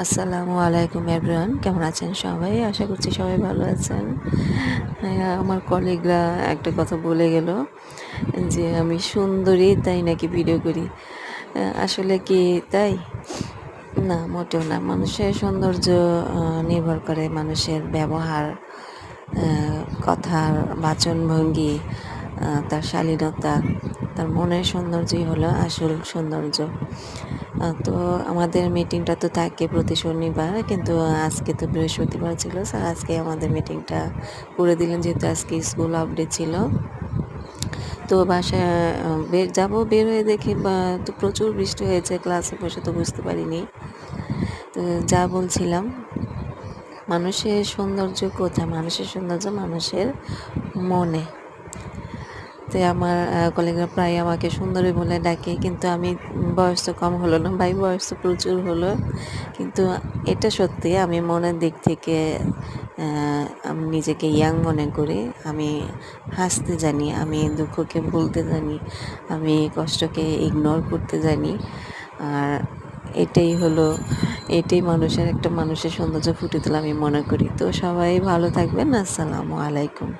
আসসালামু আলাইকুম এভরিওয়ান কেমন আছেন সবাই? আশা করছি সবাই ভালো আছেন। হ্যাঁ, আমার কলিগরা একটা কথা বলে গেল যে আমি সুন্দরী তাই নাকি ভিডিও করি? আসলে কি তাই? না মোটেও না। মানুষের সৌন্দর্য নির্ভর করে মানুষের ব্যবহার কথার বাচনভঙ্গি তার শালীনতা, তার মনের সৌন্দর্যই হলো আসল সৌন্দর্য। তো আমাদের মিটিংটা তো থাকে প্রতি শনিবার, কিন্তু আজকে তো বৃহস্পতিবার ছিল স্যার আজকে আমাদের মিটিংটা করে দিলেন যেহেতু আজকে স্কুল আপডেট ছিল। তো বাসায় বের যাব, বের হয়ে দেখি তো প্রচুর বৃষ্টি হয়েছে ক্লাসে বসে তো বুঝতে পারিনি। তো যা বলছিলাম, মানুষের সৌন্দর্য কোথায়? মানুষের সৌন্দর্য মানুষের মনে। তো আমার কলিগরা প্রায় আমাকে সুন্দরী বলে ডাকে। কিন্তু আমি বয়স তো কম হলো না ভাই, বয়স তো প্রচুর হলো। কিন্তু এটা সত্যি, আমি মনের দিক থেকে আমি নিজেকে ইয়াং মনে করি। আমি হাসতে জানি, আমি দুঃখকে ভুলতে জানি, আমি কষ্টকে ইগনোর করতে জানি। আর এটাই হলো, এটাই মানুষের, একটা মানুষের সৌন্দর্য ফুটে তোলা আমি মনে করি। তো সবাই ভালো থাকবেন, আসসালামু আলাইকুম।